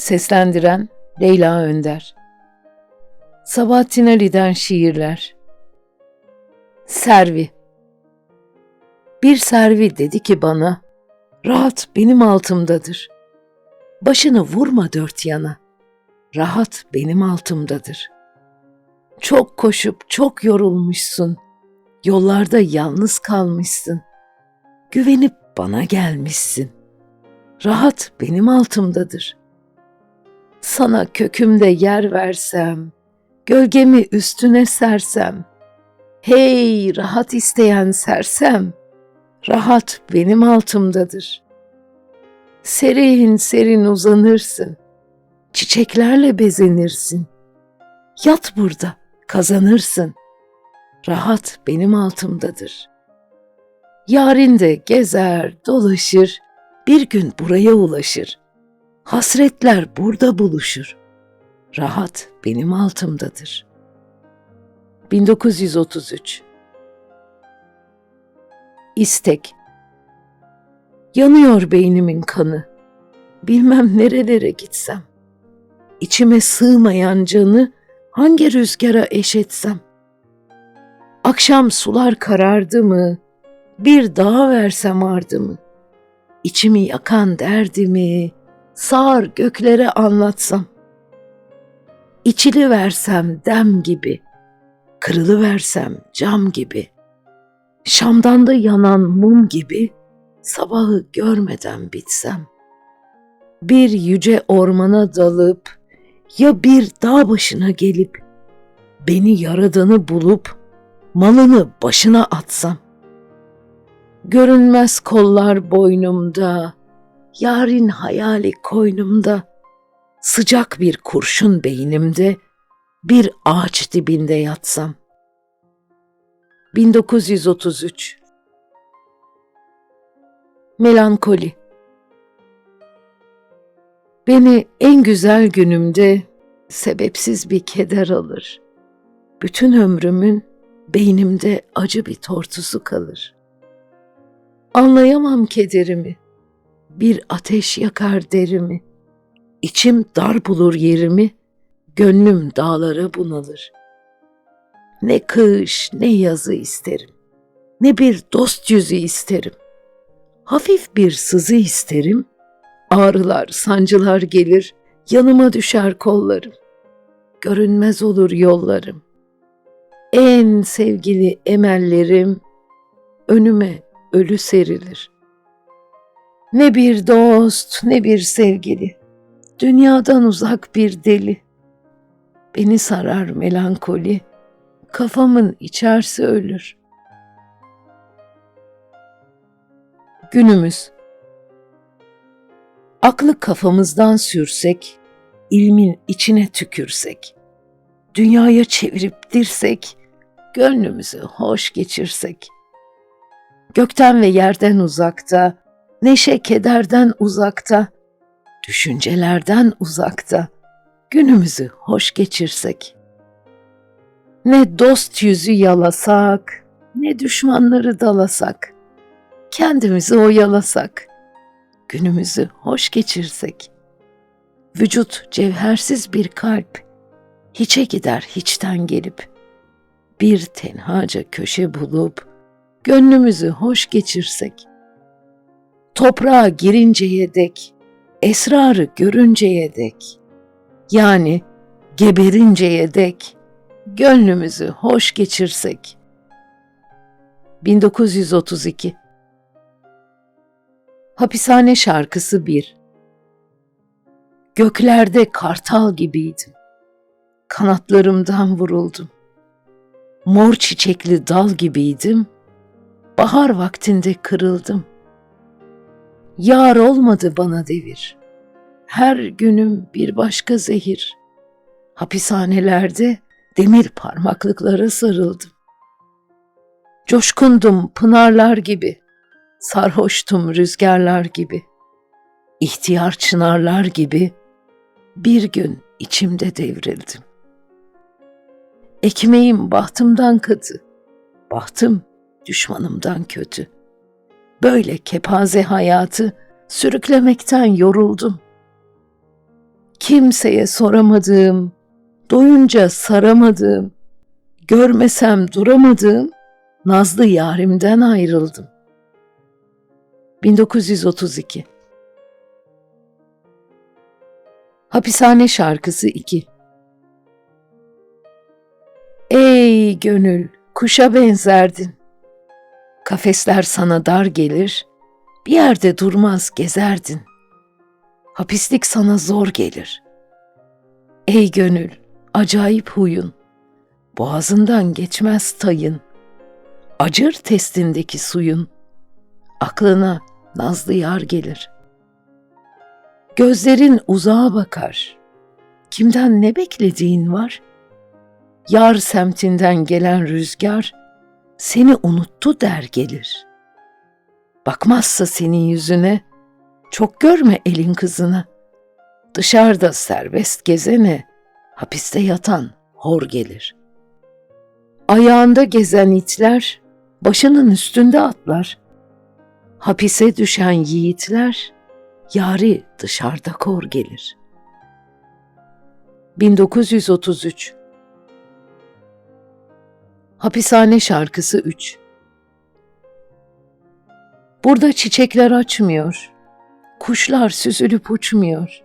Seslendiren Leyla Önder Sabahattin Ali'den şiirler Servi Bir servi dedi ki bana, rahat benim altımdadır. Başını vurma dört yana, rahat benim altımdadır. Çok koşup çok yorulmuşsun, yollarda yalnız kalmışsın. Güvenip bana gelmişsin. Rahat benim altımdadır. Sana kökümde yer versem, gölgemi üstüne sersem, hey rahat isteyen sersem, rahat benim altımdadır. Serin serin uzanırsın, çiçeklerle bezenirsin. Yat burada, kazanırsın. Rahat benim altımdadır. Yarın de gezer, dolaşır, bir gün buraya ulaşır. Hasretler burada buluşur. Rahat benim altımdadır. 1933 İstek Yanıyor beynimin kanı. Bilmem nerelere gitsem. İçime sığmayan canı hangi rüzgara eşetsem. Akşam sular karardı mı, bir dağ versem ardımı. İçimi yakan derdimi, sağır göklere anlatsam. İçili versem dem gibi, kırılı versem cam gibi. Şamdan da yanan mum gibi sabahı görmeden bitsem. Bir yüce ormana dalıp ya bir dağ başına gelip beni yaradanı bulup malını başına atsam. Görünmez kollar boynumda, yarın hayali koynumda, sıcak bir kurşun beynimde, bir ağaç dibinde yatsam. 1933 Melankoli Beni en güzel günümde sebepsiz bir keder alır. Bütün ömrümün beynimde acı bir tortusu kalır. Anlayamam kederimi, bir ateş yakar derimi. İçim dar bulur yerimi, gönlüm dağlara bunalır. Ne kış ne yazı isterim, ne bir dost yüzü isterim. Hafif bir sızı isterim, ağrılar, sancılar gelir, yanıma düşer kollarım. Görünmez olur yollarım. En sevgili emellerim önüme ölü serilir.'' Ne bir dost, ne bir sevgili. Dünyadan uzak bir deli. Beni sarar melankoli. Kafamın içerse ölür. Günümüz Aklı kafamızdan sürsek, ilmin içine tükürsek, dünyaya çevirip dirsek, gönlümüzü hoş geçirsek. Gökten ve yerden uzakta, neşe kederden uzakta, düşüncelerden uzakta günümüzü hoş geçirsek. Ne dost yüzü yalasak, ne düşmanları dalasak, kendimizi oyalasak, günümüzü hoş geçirsek. Vücut cevhersiz bir kalp, hiçe gider hiçten gelip, bir tenhaca köşe bulup, gönlümüzü hoş geçirsek toprağa girinceye dek, esrarı görünceye dek, yani geberinceye dek gönlümüzü hoş geçirsek. 1932 Hapishane şarkısı 1 Göklerde kartal gibiydim. Kanatlarımdan vuruldum. Mor çiçekli dal gibiydim. Bahar vaktinde kırıldım. Yar olmadı bana devir. Her günüm bir başka zehir. Hapishanelerde demir parmaklıklara sarıldım. Coşkundum pınarlar gibi, sarhoştum rüzgarlar gibi. İhtiyar çınarlar gibi bir gün içimde devrildim. Ekmeğim bahtımdan katı, bahtım düşmanımdan kötü.'' Böyle kepaze hayatı sürüklemekten yoruldum. Kimseye soramadığım, doyunca saramadığım, görmesem duramadığım nazlı yarimden ayrıldım. 1932 Hapishane şarkısı 2 Ey gönül, kuşa benzerdin. Kafesler sana dar gelir, bir yerde durmaz gezerdin. Hapislik sana zor gelir. Ey gönül, acayip huyun. Boğazından geçmez tayın. Acır testindeki suyun. Aklına nazlı yar gelir. Gözlerin uzağa bakar. Kimden ne beklediğin var? Yar semtinden gelen rüzgar seni unuttu der gelir. Bakmazsa senin yüzüne, çok görme elin kızını. Dışarıda serbest gezene, hapiste yatan hor gelir. Ayağında gezen itler, başının üstünde atlar. Hapise düşen yiğitler, yari dışarıda kor gelir. 1933 Hapishane şarkısı 3 Burada çiçekler açmıyor, kuşlar süzülüp uçmuyor,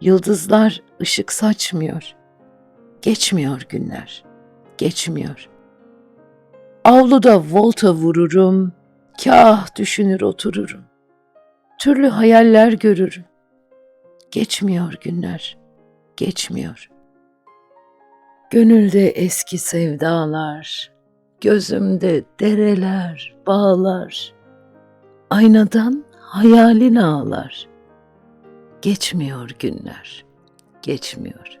yıldızlar ışık saçmıyor. Geçmiyor günler, geçmiyor. Avluda volta vururum, kah düşünür otururum. Türlü hayaller görürüm. Geçmiyor günler, geçmiyor. Gönülde eski sevdalar, gözümde dereler, bağlar. Aynadan hayalin ağlar. Geçmiyor günler, geçmiyor.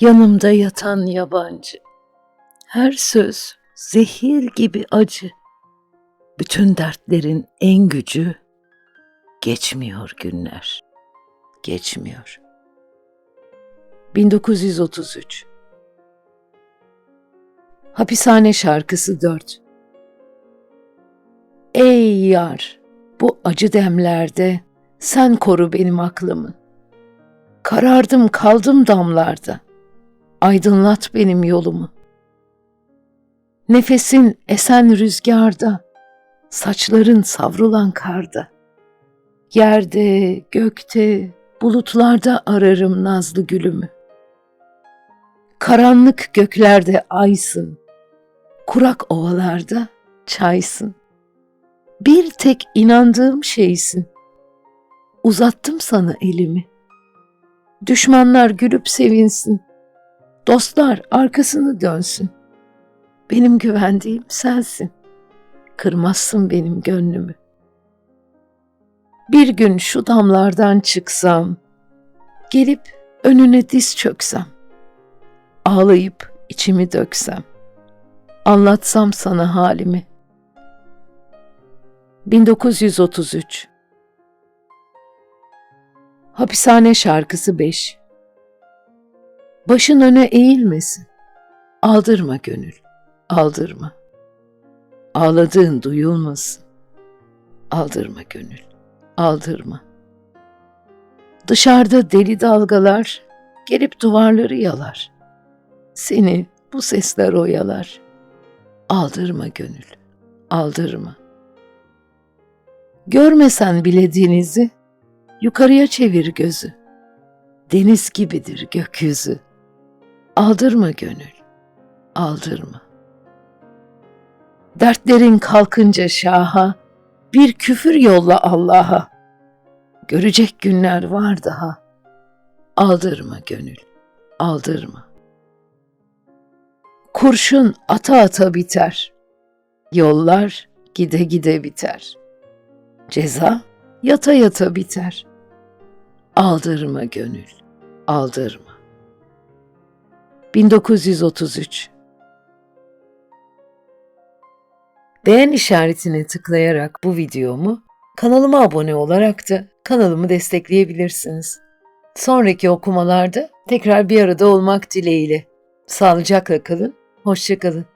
Yanımda yatan yabancı, her söz zehir gibi acı. Bütün dertlerin en gücü, geçmiyor günler, geçmiyor. 1933 Hapishane şarkısı 4 Ey yar, bu acı demlerde sen koru benim aklımı. Karardım kaldım damlarda, aydınlat benim yolumu. Nefesin esen rüzgarda, saçların savrulan karda. Yerde, gökte, bulutlarda ararım nazlı gülümü. Karanlık göklerde aysın, kurak ovalarda çaysın. Bir tek inandığım şeysin. Uzattım sana elimi. Düşmanlar gülüp sevinsin. Dostlar arkasını dönsün. Benim güvendiğim sensin. Kırmazsın benim gönlümü. Bir gün şu damlardan çıksam, gelip önüne diz çöksem, ağlayıp içimi döksem, anlatsam sana halimi. 1933 Hapishane şarkısı 5 Başın öne eğilmesin. Aldırma gönül, aldırma. Ağladığın duyulmasın. Aldırma gönül, aldırma. Dışarıda deli dalgalar gelip duvarları yalar. Seni bu sesler oyalar. Aldırma gönül, aldırma. Görmesen bile denizi, yukarıya çevir gözü. Deniz gibidir gökyüzü. Aldırma gönül, aldırma. Dertlerin kalkınca şaha, bir küfür yolla Allah'a. Görecek günler var daha. Aldırma gönül, aldırma. Kurşun ata ata biter. Yollar gide gide biter. Ceza yata yata biter. Aldırma gönül, aldırma. 1933 Beğen işaretine tıklayarak bu videomu, kanalıma abone olarak da kanalımı destekleyebilirsiniz. Sonraki okumalarda tekrar bir arada olmak dileğiyle. Sağlıcakla kalın, hoşçakalın.